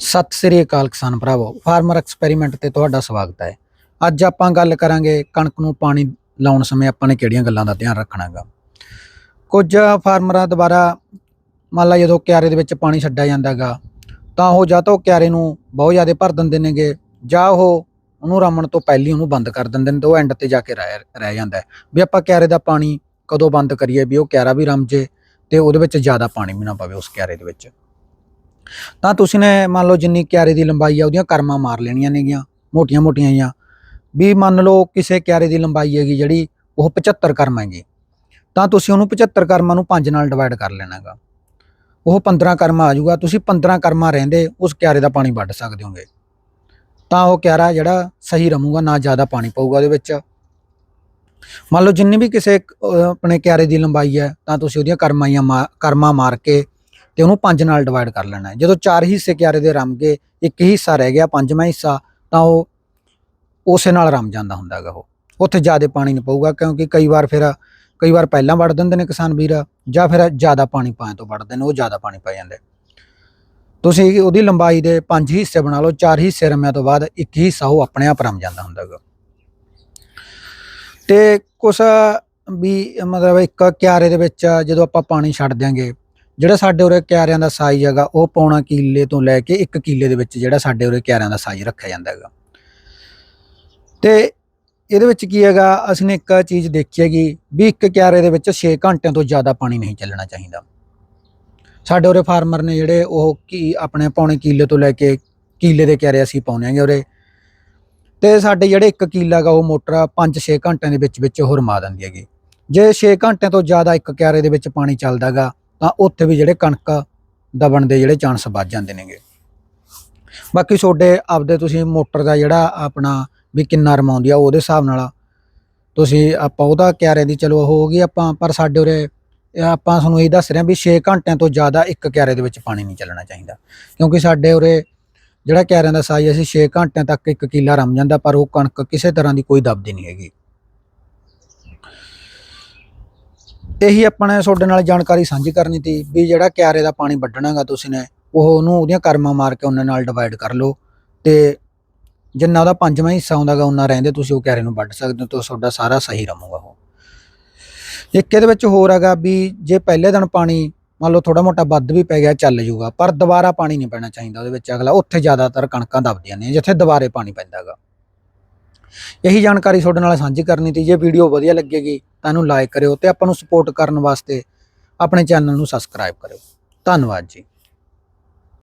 ਸਤਿ ਸ੍ਰੀ ਅਕਾਲ ਕਿਸਾਨ ਭਰਾਵੋ, farmer experiment ਤੇ ਤੁਹਾਡਾ ਸਵਾਗਤ ਹੈ। ਅੱਜ ਆਪਾਂ ਗੱਲ ਕਰਾਂਗੇ ਕਣਕ ਨੂੰ ਪਾਣੀ ਲਾਉਣ ਸਮੇਂ ਆਪਾਂ ਨੇ ਕਿਹੜੀਆਂ ਗੱਲਾਂ ਦਾ ਧਿਆਨ ਰੱਖਣਾਗਾ। ਕੁਝ ਫਾਰਮਰਾਂ ਦੁਆਰਾ ਮੰਨ ਲਾ ਜਦੋਂ ਕਿਆਰੇ ਦੇ ਵਿੱਚ ਪਾਣੀ ਛੱਡਿਆ ਜਾਂਦਾਗਾ, ਤਾਂ ਉਹ ਜਾਂ ਤਾਂ ਉਹ ਕਿਆਰੇ ਨੂੰ ਬਹੁਤ ਜ਼ਿਆਦਾ ਭਰ ਦਿੰਦੇ ਨੇਗੇ, ਜਾਂ ਉਹ ਉਹਨੂੰ ਰਾਮਣ ਤੋਂ ਪਹਿਲੀ ਉਹਨੂੰ ਬੰਦ ਕਰ ਦਿੰਦੇ ਨੇ ਤੇ ਉਹ ਐਂਡ ਤੇ ਜਾ ਕੇ ਰਹਿ ਰਹਿ ਜਾਂਦਾ ਵੀ ਆਪਾਂ ਕਿਆਰੇ ਦਾ ਪਾਣੀ ਕਦੋਂ ਬੰਦ ਕਰੀਏ, ਵੀ ਉਹ ਕਿਆਰਾ ਵੀ ਰਮ ਜੇ ਤੇ ਉਹਦੇ ਵਿੱਚ ਜ਼ਿਆਦਾ ਪਾਣੀ ਵੀ ਨਾ ਪਵੇ ਉਸ ਕਿਆਰੇ ਦੇ ਵਿੱਚ। ਤਾਂ ਤੁਸੀਂ ਨੇ ਮੰਨ ਲਓ ਜਿੰਨੀ ਕਿਆਰੇ ਦੀ ਲੰਬਾਈ ਆ, ਉਹਦੀਆਂ ਕਰਮਾਂ ਮਾਰ ਲੈਣੀਆਂ ਨੇਗੀਆਂ, ਮੋਟੀਆਂ ਮੋਟੀਆਂ ਜੀਆਂ ਵੀ ਮੰਨ ਲਓ ਕਿਸੇ ਕਿਆਰੇ ਦੀ ਲੰਬਾਈ ਹੈਗੀ ਜਿਹੜੀ, ਉਹ 75 ਕਰਮ ਹੈਗੀ। ਤਾਂ ਤੁਸੀਂ ਉਹਨੂੰ 75 ਕਰਮਾਂ ਨੂੰ 5 ਨਾਲ ਡਿਵਾਈਡ ਕਰ ਲੈਣਾਗਾ। ਉਹ 15 ਕਰਮਾ ਆ ਜਾਊਗਾ, ਤੁਸੀਂ 15 ਕਰਮਾ ਰਹਿੰਦੇ, ਉਸ ਕਿਆਰੇ ਦਾ ਪਾਣੀ ਵੱਢ ਸਕਦੇ ਹੋਗੇ। ਤਾਂ ਉਹ ਕਿਆਰਾ ਜਿਹੜਾ ਸਹੀ ਰਹੂਗਾ, ਨਾ ਜ਼ਿਆਦਾ ਪਾਣੀ ਪਊਗਾ ਉਹਦੇ ਵਿੱਚ। ਮੰਨ ਲਓ ਜਿੰਨੀ ਵੀ ਕਿਸੇ ਆਪਣੇ ਕਿਆਰੇ ਦੀ ਲੰਬਾਈ ਹੈ, ਤਾਂ ਤੁਸੀਂ ਉਹਦੀਆਂ ਕਰਮਾਈਆਂ ਮਾ- ਕਰਮਾਂ ਮਾਰ ਕੇ ਤੇ ਉਹਨੂੰ ਪੰਜ ਨਾਲ ਡਿਵਾਈਡ ਕਰ ਲੈਣਾ ਹੈ। ਜਦੋਂ ਚਾਰ ਹਿੱਸੇ ਕਿਆਰੇ ਦੇ ਰਮ ਗਏ, ਇੱਕ ਹਿੱਸਾ ਰਹਿ ਗਿਆ, ਪੰਜਵਾਂ ਹਿੱਸਾ, ਤਾਂ ਉਹ ਉਸੇ ਨਾਲ ਰਮ ਜਾਂਦਾ ਹੁੰਦਾ ਹੈਗਾ ਉਹ। ਉੱਥੇ ਜ਼ਿਆਦਾ ਪਾਣੀ ਨਹੀਂ ਪਊਗਾ ਕਿਉਂਕਿ ਕਈ ਵਾਰ ਫਿਰ, ਕਈ ਵਾਰ ਪਹਿਲਾਂ ਵੜ ਦਿੰਦੇ ਨੇ ਕਿਸਾਨ ਵੀਰ, ਜਾਂ ਫਿਰ ਜ਼ਿਆਦਾ ਪਾਣੀ ਪਾਣ ਤੋਂ ਵੜਦੇ ਨੇ, ਉਹ ਜ਼ਿਆਦਾ ਪਾਣੀ ਪੈ ਜਾਂਦੇ। ਤੁਸੀਂ ਉਹਦੀ ਲੰਬਾਈ ਦੇ ਪੰਜ ਹਿੱਸੇ ਬਣਾ ਲਓ, ਚਾਰ ਹਿੱਸੇ ਰਮਿਆਂ ਤੋਂ ਬਾਅਦ ਇੱਕ ਹਿੱਸਾ ਉਹ ਆਪਣੇ ਆਪ ਰਮ ਜਾਂਦਾ ਹੁੰਦਾ ਹੈਗਾ। ਤੇ ਕੁਛ ਵੀ ਮਤਲਬ ਇੱਕ ਕਿਆਰੇ ਦੇ ਵਿੱਚ ਜਦੋਂ ਆਪਾਂ ਪਾਣੀ ਛੱਡ ਦਿਆਂਗੇ ਜਿਹੜਾ ਸਾਡੇ ਉਰੇ ਕਿਆਰਿਆਂ ਦਾ ਸਾਈਜ਼ ਹੈਗਾ, ਉਹ ਪੌਣਾ ਕਿੱਲੇ ਤੋਂ ਲੈ ਕੇ 1 ਕਿੱਲੇ ਦੇ ਵਿੱਚ ਜਿਹੜਾ ਸਾਡੇ ਉਰੇ ਕਿਆਰਿਆਂ ਦਾ ਸਾਈਜ਼ ਰੱਖਿਆ ਜਾਂਦਾ ਹੈਗਾ। ਤੇ ਇਹਦੇ ਵਿੱਚ ਕੀ ਹੈਗਾ, ਅਸੀਂ ਨੇ ਇੱਕ ਚੀਜ਼ ਦੇਖੀ ਹੈਗੀ ਵੀ ਇੱਕ ਕਿਆਰੇ ਦੇ ਵਿੱਚ 6 ਘੰਟਿਆਂ ਤੋਂ ਜ਼ਿਆਦਾ ਪਾਣੀ ਨਹੀਂ ਚੱਲਣਾ ਚਾਹੀਦਾ। ਸਾਡੇ ਉਰੇ ਫਾਰਮਰ ਨੇ ਜਿਹੜੇ ਉਹ ਕੀ ਆਪਣੇ ਪੌਣੇ ਕਿੱਲੇ ਤੋਂ ਲੈ ਕੇ ਕਿੱਲੇ ਦੇ ਕਿਆਰੇ ਅਸੀਂ ਪਾਉਂਦੇ ਆਂਗੇ ਉਰੇ। ਤੇ ਸਾਡੇ ਜਿਹੜੇ 1 ਕਿੱਲਾ ਗਾ ਉਹ ਮੋਟਰ 5-6 ਘੰਟਿਆਂ ਦੇ ਵਿੱਚ ਵਿੱਚ ਹੋਰ ਮਾ ਦਿੰਦੀ ਹੈਗੀ। ਜੇ 6 ਘੰਟਿਆਂ ਤੋਂ ਜ਼ਿਆਦਾ ਇੱਕ ਕਿਆਰੇ ਦੇ ਵਿੱਚ ਪਾਣੀ ਚੱਲਦਾਗਾ ਤਾਂ ਉੱਥੇ ਵੀ ਜਿਹੜੇ ਕਣਕ ਦਬਣ ਦੇ ਜਿਹੜੇ ਚਾਂਸ ਵੱਧ ਜਾਂਦੇ ਨੇਗੇ। ਬਾਕੀ ਤੁਹਾਡੇ ਆਪਦੇ ਤੁਸੀਂ ਮੋਟਰ ਦਾ ਜਿਹੜਾ ਆਪਣਾ ਵੀ ਕਿੰਨਾ ਰਮਾਉਂਦੀ ਆ ਉਹਦੇ ਹਿਸਾਬ ਨਾਲ ਤੁਸੀਂ ਆਪਾਂ ਉਹਦਾ ਕਿਆਰੇ ਦੀ ਚਲੋ ਉਹ ਹੋ ਗਈ ਆਪਾਂ, ਪਰ ਸਾਡੇ ਉਰੇ ਆਪਾਂ ਤੁਹਾਨੂੰ ਇਹ ਦੱਸ ਰਹੇ ਹਾਂ ਵੀ 6 ਘੰਟਿਆਂ ਤੋਂ ਜ਼ਿਆਦਾ ਇੱਕ ਕਿਆਰੇ ਦੇ ਵਿੱਚ ਪਾਣੀ ਨਹੀਂ ਚੱਲਣਾ ਚਾਹੀਦਾ। ਕਿਉਂਕਿ ਸਾਡੇ ਉਰੇ ਜਿਹੜਾ ਕਿਆਰਿਆਂ ਦਾ ਸਾਈਜ਼ ਅਸੀਂ 6 ਘੰਟਿਆਂ ਤੱਕ ਇੱਕ ਕਿੱਲਾ ਰਮ ਜਾਂਦਾ, ਪਰ ਉਹ ਕਣਕ ਕਿਸੇ ਤਰ੍ਹਾਂ ਦੀ ਕੋਈ ਦਬਦੀ ਨਹੀਂ ਹੈਗੀ। ਇਹੀ ਆਪਾਂ ਨੇ ਤੁਹਾਡੇ ਨਾਲ ਜਾਣਕਾਰੀ ਸਾਂਝੀ ਕਰਨੀ ਤੀ ਵੀ ਜਿਹੜਾ ਕਿਆਰੇ ਦਾ ਪਾਣੀ ਵੱਢਣਾਗਾ ਤੁਸੀਂ ਨੇ, ਉਹ ਉਹਨੂੰ ਉਹਦੀਆਂ ਕਰਮਾਂ ਮਾਰ ਕੇ ਉਹਨਾਂ ਨਾਲ ਡਿਵਾਈਡ ਕਰ ਲਓ ਤੇ ਜਿੰਨਾ ਉਹਦਾ ਪੰਜਵਾਂ ਹਿੱਸਾ ਆਉਂਦਾਗਾ ਉਹਨਾਂ ਰਹਿੰਦੇ ਤੁਸੀਂ ਉਹ ਕਿਆਰੇ ਨੂੰ ਵੱਢ ਸਕਦੇ ਹੋ ਤਾਂ ਤੁਹਾਡਾ ਸਾਰਾ ਸਹੀ ਰਹੂਗਾ ਉਹ। ਇੱਕ ਇਹਦੇ ਵਿੱਚ ਹੋਰ ਹੈਗਾ ਵੀ ਜੇ ਪਹਿਲੇ ਦਿਨ ਪਾਣੀ ਮੰਨ ਲਓ ਥੋੜਾ ਮੋਟਾ ਵੱਧ ਵੀ ਪੈ ਗਿਆ, ਚੱਲ ਜੂਗਾ ਪਰ ਦੁਬਾਰਾ ਪਾਣੀ ਨਹੀਂ ਪੈਣਾ ਚਾਹੀਦਾ ਉਹਦੇ ਵਿੱਚ ਅਗਲਾ, ਉੱਥੇ ਜ਼ਿਆਦਾਤਰ ਕਣਕਾਂ ਦਬਦੀਆਂ ਨੇ, ਜਿੱਥੇ ਦੁਬਾਰੇ ਪਾਣੀ ਪੈਂਦਾ ਹੈਗਾ। ਇਹੀ ਜਾਣਕਾਰੀ ਤੁਹਾਡੇ ਨਾਲ ਸਾਂਝੀ ਕਰਨੀ ਸੀ ਜੇ ਵੀਡੀਓ ਵਧੀਆ ਲੱਗੇਗੀ, ਤਾਂ ਇਹਨੂੰ ਲਾਈਕ ਕਰਿਓ ਤੇ ਆਪਾਂ ਨੂੰ ਸਪੋਰਟ ਕਰਨ ਵਾਸਤੇ ਆਪਣੇ ਚੈਨਲ ਨੂੰ ਸਬਸਕ੍ਰਾਈਬ ਕਰਿਓ। ਧੰਨਵਾਦ ਜੀ।